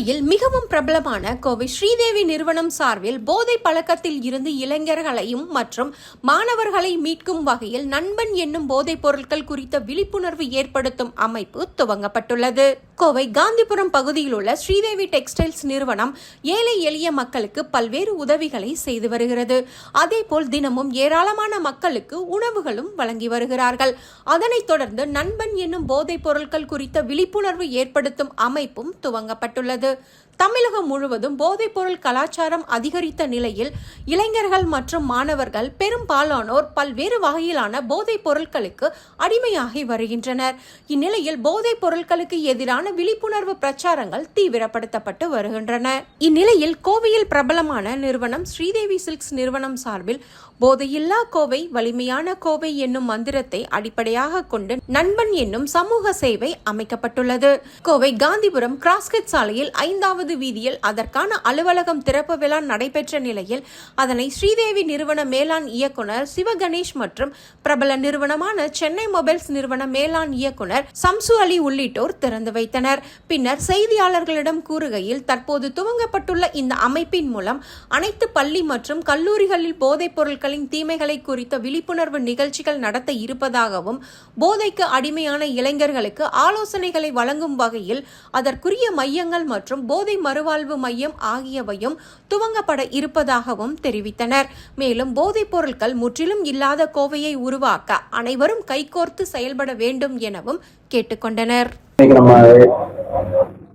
இந்நிலையில் மிகவும் பிரபலமான கோவை ஸ்ரீதேவி நிறுவனம் சார்பில் போதை பழக்கத்தில் இருந்து இளைஞர்களையும் மற்றும் மாணவர்களை மீட்கும் வகையில் நண்பன் என்னும் போதைப் பொருட்கள் குறித்த விழிப்புணர்வு ஏற்படுத்தும் அமைப்பு துவங்கப்பட்டுள்ளது. கோவை காந்திபுரம் பகுதியில் உள்ள ஸ்ரீதேவி டெக்ஸ்டைல்ஸ் நிறுவனம் ஏழை எளிய மக்களுக்கு பல்வேறு உதவிகளை செய்து வருகிறது. அதேபோல் தினமும் ஏராளமான மக்களுக்கு உணவுகளும் வழங்கி வருகிறார்கள். அதனைத் தொடர்ந்து நண்பன் என்னும் போதைப் பொருட்கள் குறித்த விழிப்புணர்வு ஏற்படுத்தும் அமைப்பும் துவங்கப்பட்டுள்ளது. தமிழகம் முழுவதும் போதைப்பொருள் கலாச்சாரம் அதிகரித்த நிலையில் இளைஞர்கள் மற்றும் மாணவர்கள் பெரும்பாலானோர் பல்வேறு வகையிலான போதைப் பொருட்களுக்கு அடிமையாகி வருகின்றனர். இந்நிலையில் போதைப் பொருட்களுக்கு எதிரான விழிப்புணர்வு பிரச்சாரங்கள் தீவிரப்படுத்தப்பட்டு வருகின்றன. இந்நிலையில் கோவையில் பிரபலமான நிறுவனம் ஸ்ரீதேவி சில்க்ஸ் நிறுவனம் சார்பில் போதையில்லா கோவை வலிமையான கோவை என்னும் மந்திரத்தை அடிப்படையாக கொண்டு நண்பன் என்னும் சமூக சேவை அமைக்கப்பட்டுள்ளது. கோவை காந்திபுரம் கிராஸ்கட் சாலையில் ஐந்தாவது வீதியில் அதற்கான அலுவலகம் திறப்பு விழா நடைபெற்ற நிலையில் அதனை ஸ்ரீதேவி நிறுவன மேலாண் இயக்குனர் சிவகணேஷ் மற்றும் பிரபல நிறுவனமான சென்னை மொபைல்ஸ் நிறுவன மேலாண் இயக்குனர் சம்சு அலி உள்ளிட்டோர் திறந்து வைத்தனர். பின்னர் செய்தியாளர்களிடம் கூறுகையில் தற்போது துவங்கப்பட்டுள்ள இந்த அமைப்பின் மூலம் அனைத்து பள்ளி மற்றும் கல்லூரிகளில் போதைப் பொருட்களின் தீமைகளை குறித்த விழிப்புணர்வு நிகழ்ச்சிகள் நடத்த இருப்பதாகவும் போதைக்கு அடிமையான இளைஞர்களுக்கு ஆலோசனைகளை வழங்கும் வகையில் அதற்குரிய மையங்கள் மற்றும் போதை மறுவாழ்வு மையம் ஆகியவையும் துவங்கப்பட இருப்பதாகவும் தெரிவித்தனர். மேலும் போதைப் பொருட்கள் முற்றிலும் இல்லாத கோவையை உருவாக்க அனைவரும் கைகோர்த்து செயல்பட வேண்டும் எனவும் கேட்டுக்கொண்டனர். இன்னைக்கு நம்ம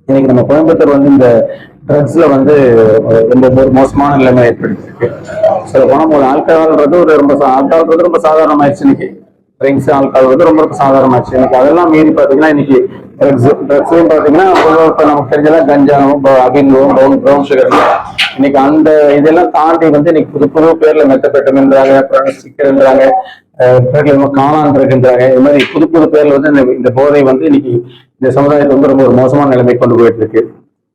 இன்னைக்கு நம்ம கோயம்புத்தூர் வந்து இந்த ட்ரக்ஸ்ல வந்து ரொம்ப ஒரு மோசமான நிலைமை ஏற்படுத்திருக்கு சில போனா ஒரு ஆல்கஹால்ன்றது ஒரு ரொம்ப ஆல்கஹால்ன்றது ரொம்ப சாதாரணமாயிடுச்சு இன்னைக்கு. ட்ரிங்க்ஸ் ஆல்கஹால் வந்து ரொம்ப ரொம்ப சாதாரணமாயிடுச்சு. இன்னைக்கு அதெல்லாம் மீறி பாத்தீங்கன்னா இன்னைக்கு ட்ரக்ஸ் ட்ரக்ஸும் பாத்தீங்கன்னா பொதுவா இப்ப நமக்கு தெரிஞ்சதெல்லாம் கஞ்சாவும் அகிங்கவும் ப்ரௌன் ப்ரௌன் சுகர் இன்னைக்கு அந்த இதெல்லாம் தாண்டி வந்து இன்னைக்கு புது புது பேர்ல மெத்தப்பெட்டம்ன்றாங்க அப்புறம் ஸ்டிக்கர்ன்றாங்க பேர்ல காணான் இருக்கின்றாங்க இது மாதிரி புது புது பேர்ல வந்து இந்த- இந்த போதை வந்து இன்னைக்கு இந்த சமுதாயத்தை வந்து ரொம்ப ஒரு மோசமான நிலைமை கொண்டு போயிட்டு இருக்கு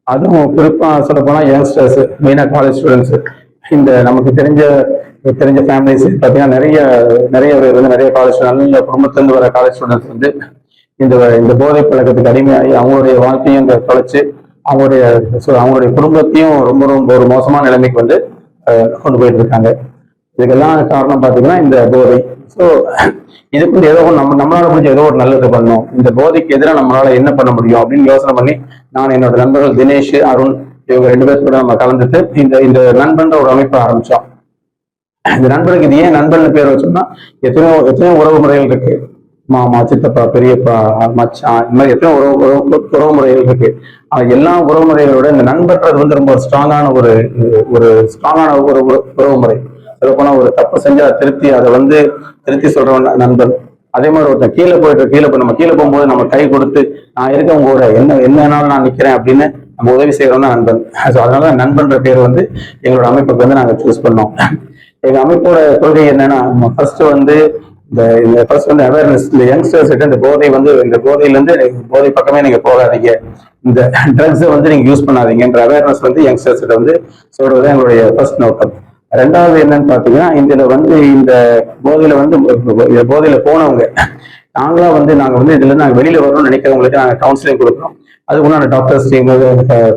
அதுவும் குறிப்பா சொல்ல போனா யங்ஸ்டர்ஸ் மெயினா காலேஜ் ஸ்டூடெண்ட்ஸ் இந்த நமக்கு தெரிஞ்ச தெரிஞ்ச ஃபேமிலிஸ் பார்த்தீங்கன்னா நிறைய நிறைய பேர் வந்து நிறைய காலேஜ் நல்ல குடும்பத்திலிருந்து வர காலேஜ் ஸ்டூடெண்ட்ஸ் வந்து இந்த இந்த போதை பழக்கத்துக்கு அடிமையாகி அவங்களுடைய வாழ்க்கையும் இந்த தொலைச்சு அவங்களுடைய அவங்களுடைய குடும்பத்தையும் ரொம்ப ரொம்ப ஒரு மோசமான நிலைமைக்கு வந்து கொண்டு போயிட்டு இருக்காங்க இதுக்கெல்லாம் காரணம் பார்த்தீங்கன்னா இந்த போதை. ஸோ இதுக்கு ஏதோ ஒண்ணு நம்ம நம்மளால முடிஞ்ச ஏதோ ஒரு நல்லது பண்ணணும். இந்த போதைக்கு எதிராக நம்மளால என்ன பண்ண முடியும் அப்படின்னு யோசனை பண்ணி நான் என்னோட நண்பர்கள் தினேஷ் அருண் இவங்க ரெண்டு பேர் கூட நம்ம கலந்துட்டு இந்த இந்த நண்பன்ற ஒரு அமைப்பை ஆரம்பிச்சோம். இந்த நண்பனுக்கு இது ஏன் நண்பன் பேர் வச்சோம்னா எத்தனையோ எத்தனையோ உறவு முறைகள் இருக்கு. மாமா சித்தப்பா பெரியப்பா மச்சான் இந்த மாதிரி எத்தனையோ உறவு உறவு உறவு முறைகள் இருக்கு. எல்லா உறவு முறைகளோட இந்த நண்பன்றது வந்து ரொம்ப ஸ்ட்ராங்கான ஒரு ஒரு ஸ்ட்ராங்கான ஒரு உறவு முறை. சொல்லப்போனா ஒரு தப்பு செஞ்சா திருத்தி அதை வந்து திருத்தி சொல்றவன் நண்பன். அதே மாதிரி ஒருத்தன் கீழே போயிட்டு கீழே போய் நம்ம கீழே போகும்போது நம்ம கை கொடுத்து நான் இருக்க உங்க கூட என்ன என்னன்னாலும் நான் நிக்கிறேன் அப்படின்னு நம்ம உதவி செய்யறோம் தான் நண்பன். ஸோ அதனால நண்பன்ற பேர் வந்து எங்களோட அமைப்புக்கு வந்து நாங்க சூஸ் பண்ணோம். எங்க அமைப்போட கொள்கை என்னன்னா ஃபர்ஸ்ட் வந்து இந்த இந்த ஃபர்ஸ்ட் வந்து அவேர்னஸ் இந்த யங்ஸ்டர்ஸ் கிட்ட இந்த போதை வந்து இந்த போதையிலேருந்து போதை பக்கமே நீங்க போகாதீங்க. இந்த ட்ரக்ஸை வந்து நீங்க யூஸ் பண்ணாதீங்கன்ற அவேர்னஸ் வந்து யங்ஸ்டர்ஸ் கிட்ட வந்து சொல்றது எங்களுடைய ஃபர்ஸ்ட் நோக்கம். ரெண்டாவது என்னன்னு பாத்தீங்கன்னா இதுல வந்து இந்த போதையில வந்து இந்த போதையில போனவங்க நாங்களா வந்து நாங்க வந்து இதுல நாங்க வெளியில வரணும்னு நினைக்கிறவங்களுக்கு நாங்க கவுன்சிலிங் கொடுக்குறோம். அதுக்கு உண்டான டாக்டர்ஸ் டீம்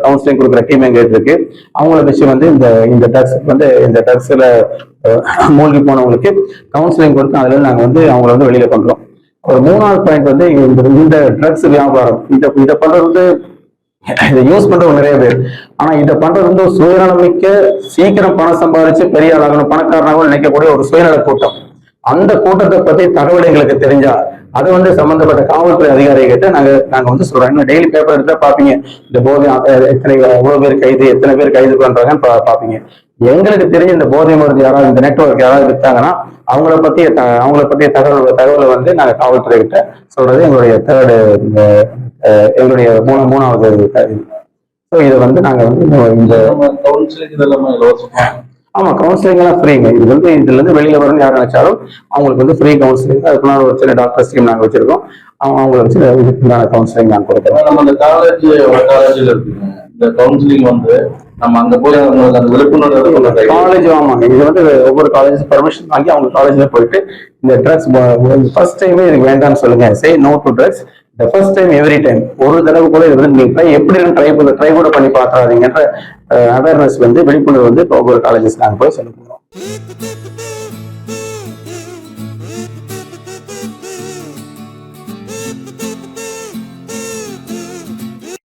கவுன்சிலிங் கொடுக்குற டீம் எங்க இருக்கு. அவங்கள வச்சு வந்து இந்த இந்த ட்ரக்ஸ் வந்து இந்த ட்ரக்ஸ்ல மூழ்கி போனவங்களுக்கு கவுன்சிலிங் கொடுத்து அதுல நாங்க வந்து அவங்கள வந்து வெளியில பண்றோம் ஒரு மூணாவது பாயிண்ட் வந்து இந்த இந்த ட்ரக்ஸ் வியாபாரம் இந்த இதை பண்றது வந்து இதை யூஸ் பண்றவங்க நிறைய பேர். ஆனா இதை பண்றது வந்து ஒரு சுயநலமிக்க சீக்கிரம் பணம் சம்பாதிச்சு பெரிய ஆளாகணும் பணக்காரனாகவும் நினைக்கக்கூடிய ஒரு சுயநல கூட்டம். அந்த கூட்டத்தை பத்தி தகவல் எங்களுக்கு தெரிஞ்சா அது வந்து சம்பந்தப்பட்ட காவல்துறை அதிகாரியை கிட்ட நாங்க நாங்க வந்து சொல்றோம். இன்னும் டெய்லி பேப்பர் எடுத்தா பாப்பீங்க இந்த போதை எத்தனை எவ்வளவு பேர் கைது எத்தனை பேர் கைது பண்றாங்கன்னு பா- பாப்பீங்க எங்களுக்கு தெரிஞ்ச இந்த போதை மருந்து யாராவது இந்த நெட்வொர்க் யாராவது வித்தாங்கன்னா அவங்கள பத்திய த- அவங்கள பத்திய தகவல் தகவலை வந்து நாங்க காவல்துறை கிட்ட சொல்றது எங்களுடைய தேர்டு எங்களுடைய மூணு மூணாவது ஸோ இதை வந்து நாங்க வந்து இந்த- கவுன்சிலிங் இதெல்லாம் இலவசமா ஆமா கவுன்சிலிங் எல்லாம் ஃப்ரீங்க இது வந்து இதுல இருந்து வெளியில வரணும்னு யார் நினைச்சாலும் அவங்களுக்கு வந்து ஃப்ரீ கவுன்சிலிங் அதுக்குள்ள ஒரு சில டாக்டர்ஸ் டீம் நாங்க வச்சிருக்கோம். அவங்க அவங்கள வச்சு இதுக்குண்டான கவுன்சிலிங் நாங்க கொடுக்குறோம். நம்ம அந்த காலேஜ் காலேஜ்ல இருக்குங்க. இந்த கவுன்சிலிங் வந்து நம்ம அங்க போய் அந்த விழிப்புணர்வு காலேஜ் ஆமாங்க. இது வந்து ஒவ்வொரு காலேஜ் பர்மிஷன் வாங்கி அவங்க காலேஜ்ல போயிட்டு இந்த ட்ரக்ஸ் ஃபர்ஸ்ட் டைமே இதுக்கு வேண்டாம்னு சொல்லுங்க. Say no to drugs the first time every time ஒரு தடவை கூட இது வந்து நீங்க எப்படி ட்ரை ட்ரை கூட பண்ணி பார்த்துறாதீங்கன்ற அவேர்னஸ் வந்து விழிப்புணர்வு வந்து இப்போ ஒவ்வொரு காலேஜஸ் நாங்கள் போய் சொல்ல போகிறோம்